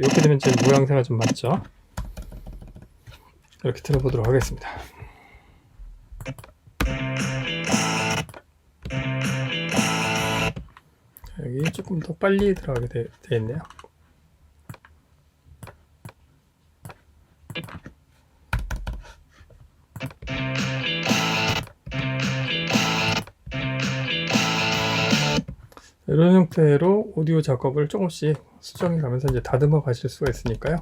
이렇게 되면 제 모양새가 좀 맞죠? 이렇게 들어보도록 하겠습니다. 여기 조금 더 빨리 들어가게 되, 되어 있네요. 이런 형태로 오디오 작업을 조금씩 수정해 가면서 이제 다듬어 가실 수가 있으니까요.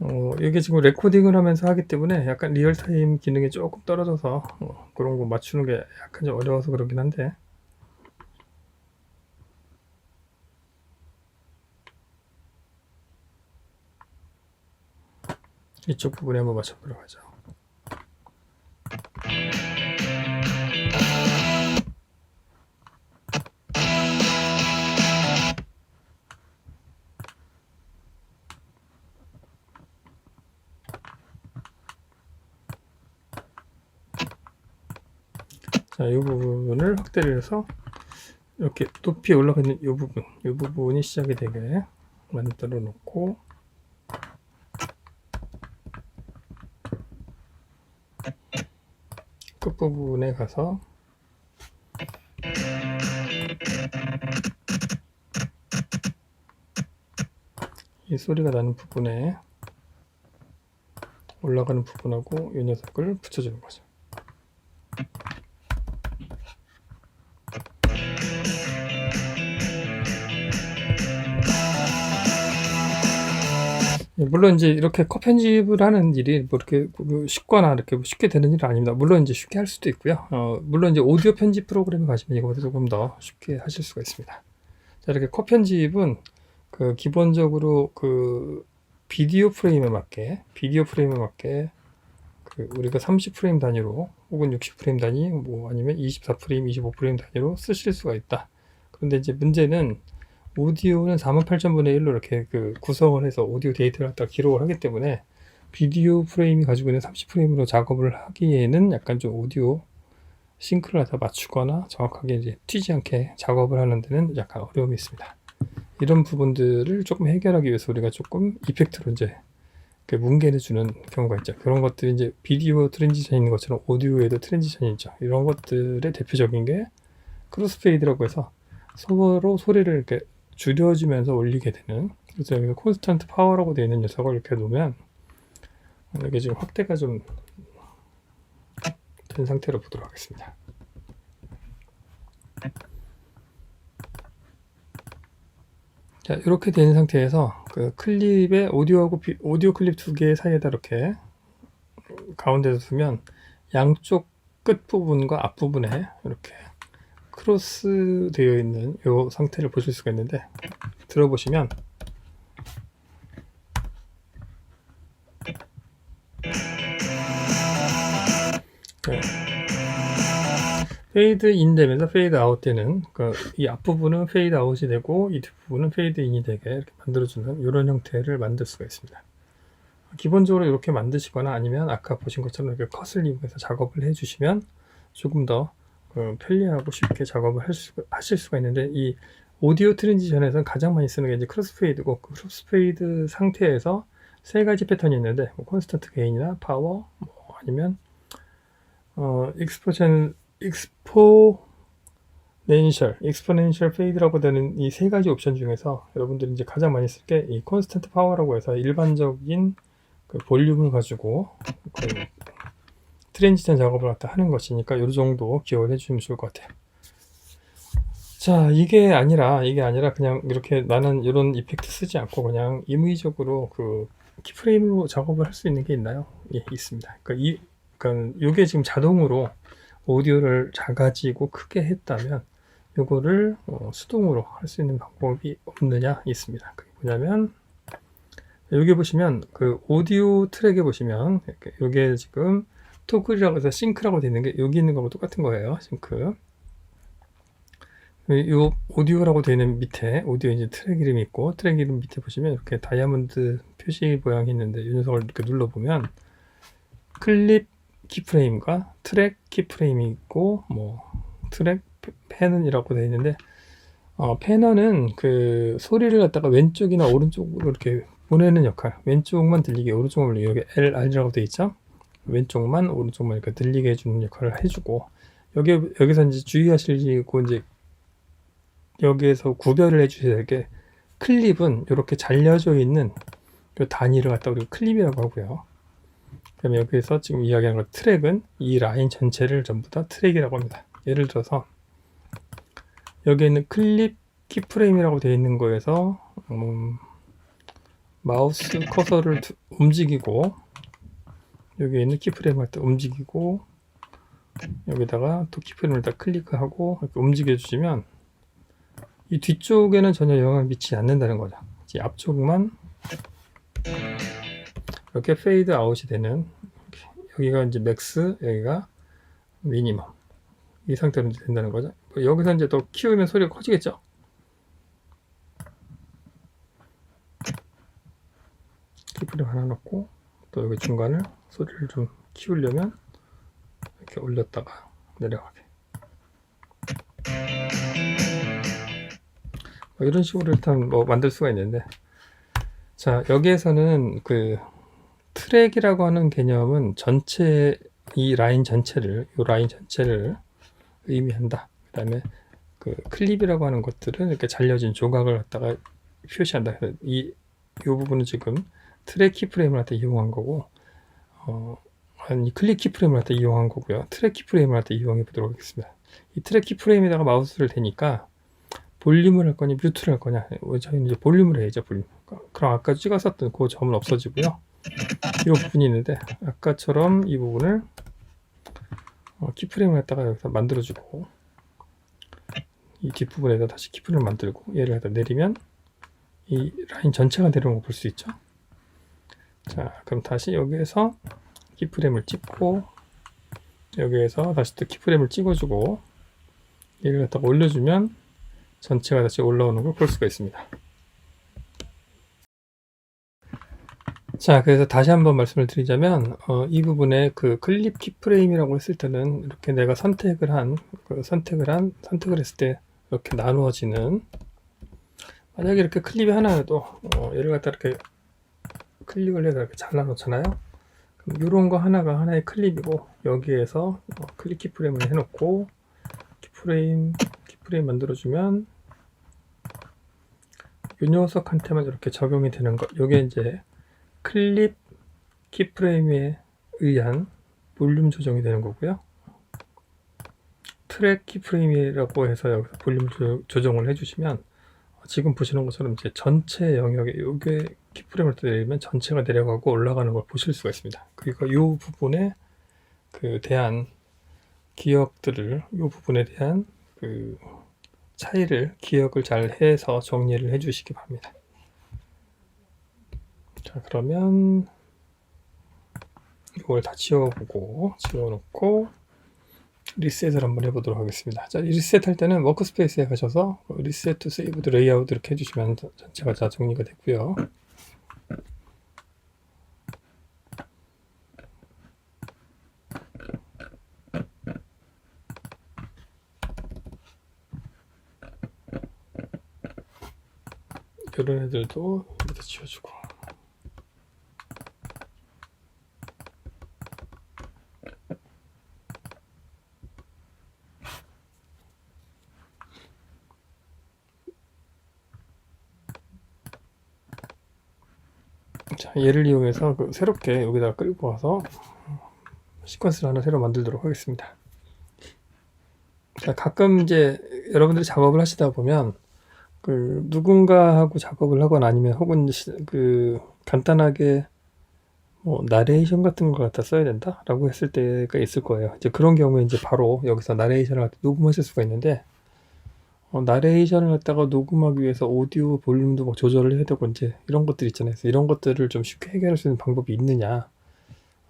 어, 이게 지금 레코딩을 하면서 하기 때문에 약간 리얼타임 기능이 조금 떨어져서 어, 그런 거 맞추는 게 약간 좀 어려워서 그러긴 한데 이쪽 부분에 한번 맞춰보도록 하죠. 자, 이 부분을 확대를 해서 이렇게 높이 올라가 있는 이 부분, 이 부분이 시작이 되게 만들어 놓고 끝부분에 가서 이 소리가 나는 부분에 올라가는 부분하고 이 녀석을 붙여주는 거죠. 물론 이제 이렇게 컷 편집을 하는 일이 뭐 이렇게 그 쉽거나 이렇게 쉽게 되는 일은 아닙니다. 물론 이제 쉽게 할 수도 있고요. 어, 물론 이제 오디오 편집 프로그램에 가시면 이거보다 조금 더 쉽게 하실 수가 있습니다. 자, 이렇게 컷 편집은 그 기본적으로 그 비디오 프레임에 맞게 비디오 프레임에 맞게 그 우리가 30프레임 단위로 혹은 60프레임 단위 뭐 아니면 24프레임, 25프레임 단위로 쓰실 수가 있다. 그런데 이제 문제는 오디오는 48,000분의 1로 이렇게 그 구성을 해서 오디오 데이터를 갖다 기록을 하기 때문에 비디오 프레임이 가지고 있는 30프레임으로 작업을 하기에는 약간 좀 오디오 싱크를 갖다 맞추거나 정확하게 이제 튀지 않게 작업을 하는 데는 약간 어려움이 있습니다. 이런 부분들을 조금 해결하기 위해서 우리가 조금 이펙트로 이제 그 뭉개를 주는 경우가 있죠. 그런 것들이 이제 비디오 트랜지션이 있는 것처럼 오디오에도 트랜지션이 있죠. 이런 것들의 대표적인 게 크로스페이드라고 해서 서로 소리를 이렇게 줄여주면서 올리게 되는 그래서 여기서 콘스턴트 파워라고 되어 있는 녀석을 이렇게 놓으면 이게 지금 확대가 좀 된 상태로 보도록 하겠습니다. 자 이렇게 된 상태에서 그 클립의 오디오하고 비, 오디오 클립 두 개 사이에다 이렇게 가운데서 두면 양쪽 끝 부분과 앞 부분에 이렇게 크로스 되어 있는 이 상태를 보실 수가 있는데 들어보시면 네. 페이드 인 되면서 페이드 아웃 되는 그이 앞부분은 페이드 아웃이 되고 이 뒷부분은 페이드 인이 되게 이렇게 만들어주는 이런 형태를 만들 수가 있습니다. 기본적으로 이렇게 만드시거나 아니면 아까 보신 것처럼 이렇게 컷을 이용해서 작업을 해주시면 조금 더 어, 편리하고 쉽게 작업을 할 수, 하실 수가 있는데 이 오디오 트랜지션에서는 가장 많이 쓰는 게 이제 크로스페이드고 그 크로스페이드 상태에서 세 가지 패턴이 있는데 뭐 콘스턴트 게인이나 파워 뭐 아니면 어 익스포션 익스포넨셜 익스포넨셜 페이드라고 되는 이 세 가지 옵션 중에서 여러분들이 이제 가장 많이 쓸 게 이 콘스턴트 파워라고 해서 일반적인 그 볼륨을 가지고 그 트랜지션 작업을 갖다 하는 것이니까 이 정도 기억을 해주시면 좋을 것 같아요. 자, 이게 아니라, 이게 아니라 그냥 이렇게 나는 이런 이펙트 쓰지 않고 그냥 임의적으로 그 키프레임으로 작업을 할 수 있는 게 있나요? 예, 있습니다. 그러니까 이, 그러니까 이게 지금 자동으로 오디오를 작아지고 크게 했다면 이거를 어, 수동으로 할 수 있는 방법이 없느냐 있습니다. 그게 뭐냐면 여기 보시면 그 오디오 트랙에 보시면 이게 지금 토글이라고 해서 싱크라고 되어 있는 게 여기 있는 거하고 똑같은 거예요. 싱크. 이 오디오라고 되어 있는 밑에 오디오 이제 트랙 이름이 있고 트랙 이름 밑에 보시면 이렇게 다이아몬드 표시 모양이 있는데 이 녀석을 이렇게 눌러보면 클립 키프레임과 트랙 키프레임이 있고 뭐 트랙 패는이라고 되어 있는데 어, 패너는 그 소리를 갖다가 왼쪽이나 오른쪽으로 이렇게 보내는 역할. 왼쪽만 들리게, 오른쪽만 들리게. 여기 LR이라고 되어 있죠? 왼쪽만, 오른쪽만 이렇게 들리게 해주는 역할을 해주고, 여기, 여기서 이제 주의하시고, 이제, 여기에서 구별을 해주셔야 될 게, 클립은 이렇게 잘려져 있는 요 단위를 갖다 우리가 클립이라고 하고요. 그다음에 여기서 지금 이야기하는 것 트랙은 이 라인 전체를 전부 다 트랙이라고 합니다. 예를 들어서 여기 있는 클립 키프레임이라고 되어 있는 거에서 음, 마우스 커서를 두- 움직이고 여기 있는 키프레임을 또 움직이고 여기다가 또 키프레임을 다 클릭하고 이렇게 움직여 주시면 이 뒤쪽에는 전혀 영향을 미치지 않는다는 거죠. 이 앞쪽만 이렇게 페이드 아웃이 되는 여기가 이제 맥스 여기가 미니멈 이 상태로 된다는 거죠. 여기서 이제 더 키우면 소리가 커지겠죠. 키프레임 하나 넣고 또 여기 중간을 소리를 좀 키우려면 이렇게 올렸다가 내려가게 뭐 이런 식으로 일단 뭐 만들 수가 있는데 자 여기에서는 그 트랙이라고 하는 개념은 전체 이 라인 전체를 이 라인 전체를 의미한다. 그 다음에 그 클립이라고 하는 것들은 이렇게 잘려진 조각을 갖다가 표시한다. 이, 이 부분은 지금 트랙 키프레임을 이용한 거고, 어, 아니, 클릭 키프레임을 갖다 이용한 거고요. 트랙 키프레임을 갖다 이용해 보도록 하겠습니다. 이 트랙 키프레임에다가 마우스를 대니까 볼륨을 할 거냐, 뮤트를 할 거냐. 어, 저희는 이제 볼륨을 해야죠, 볼륨. 그럼 아까 찍었었던 그 점은 없어지고요. 이 부분이 있는데, 아까처럼 이 부분을 어, 키프레임을 갖다가 여기서 만들어주고, 이 뒷부분에다 다시 키프레임을 만들고, 얘를 내리면, 이 라인 전체가 내려오는 거볼 수 있죠? 자, 그럼 다시 여기에서 키프레임을 찍고, 여기에서 다시 또 키프레임을 찍어주고, 얘를 갖다가 올려주면, 전체가 다시 올라오는 걸 볼 수가 있습니다. 자, 그래서 다시 한번 말씀을 드리자면, 어, 이 부분에 그 클립 키프레임이라고 했을 때는 이렇게 내가 선택을 한, 그 선택을 한, 선택을 했을 때 이렇게 나누어지는, 만약에 이렇게 클립이 하나여도, 어, 얘를 갖다 이렇게 클릭을 해서 이렇게 잘라놓잖아요? 이런 거 하나가 하나의 클립이고, 여기에서 어, 클립 키프레임을 해놓고, 키프레임, 키프레임 만들어주면, 요 녀석한테만 이렇게 적용이 되는 거. 요게 이제 클립 키프레임에 의한 볼륨 조정이 되는 거고요. 트랙 키프레임이라고 해서 여기서 볼륨 조, 조정을 해주시면 지금 보시는 것처럼 이제 전체 영역에 요게 키프레임을 내리면 전체가 내려가고 올라가는 걸 보실 수가 있습니다. 그리고 이 부분에 그 대한 기억들을 이 부분에 대한 그 차이를 기억을 잘 해서 정리를 해 주시기 바랍니다. 자, 그러면 이걸 다 지워보고 지워놓고 리셋을 한번 해보도록 하겠습니다. 자, 리셋 할 때는 워크스페이스에 가셔서 리셋 투 세이브 드 레이아웃 이렇게 해주시면 전체가 다 정리가 되고요. 이런 애들도 여기다 지워주고 자 얘를 이용해서 그 새롭게 여기다가 끌고 와서 시퀀스를 하나 새로 만들도록 하겠습니다 자 가끔 이제 여러분들이 작업을 하시다 보면 그 누군가하고 작업을 하거나 아니면 혹은 시- 그 간단하게 뭐 나레이션 같은 걸 갖다 써야 된다라고 했을 때가 있을 거예요. 이제 그런 경우에 이제 바로 여기서 나레이션을 녹음하실 수가 있는데 어, 나레이션을 갖다가 녹음하기 위해서 오디오 볼륨도 막 조절을 해야 되고 이제 이런 것들 있잖아요. 이런 것들을 좀 쉽게 해결할 수 있는 방법이 있느냐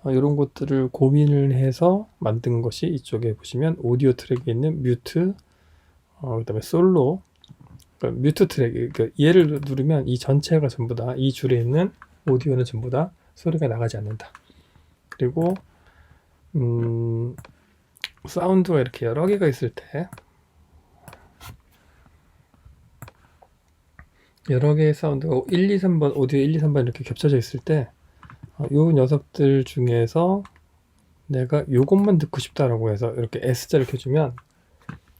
어, 이런 것들을 고민을 해서 만든 것이 이쪽에 보시면 오디오 트랙에 있는 뮤트 어, 그다음에 솔로 그러니까 뮤트 트랙, 그러니까 얘를 누르면 이 전체가 전부 다 이 줄에 있는 오디오는 전부 다 소리가 나가지 않는다. 그리고 음, 사운드가 이렇게 여러 개가 있을 때 여러 개의 사운드가 1, 2, 3번 오디오 1, 2, 3번 이렇게 겹쳐져 있을 때 어, 요 녀석들 중에서 내가 요것만 듣고 싶다라고 해서 이렇게 S자를 켜주면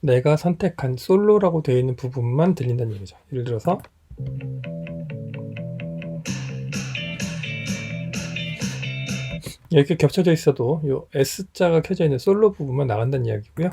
내가 선택한 솔로라고 되어 있는 부분만 들린다는 얘기죠. 예를 들어서 이렇게 겹쳐져 있어도 요 S자가 켜져 있는 솔로 부분만 나간다는 이야기고요.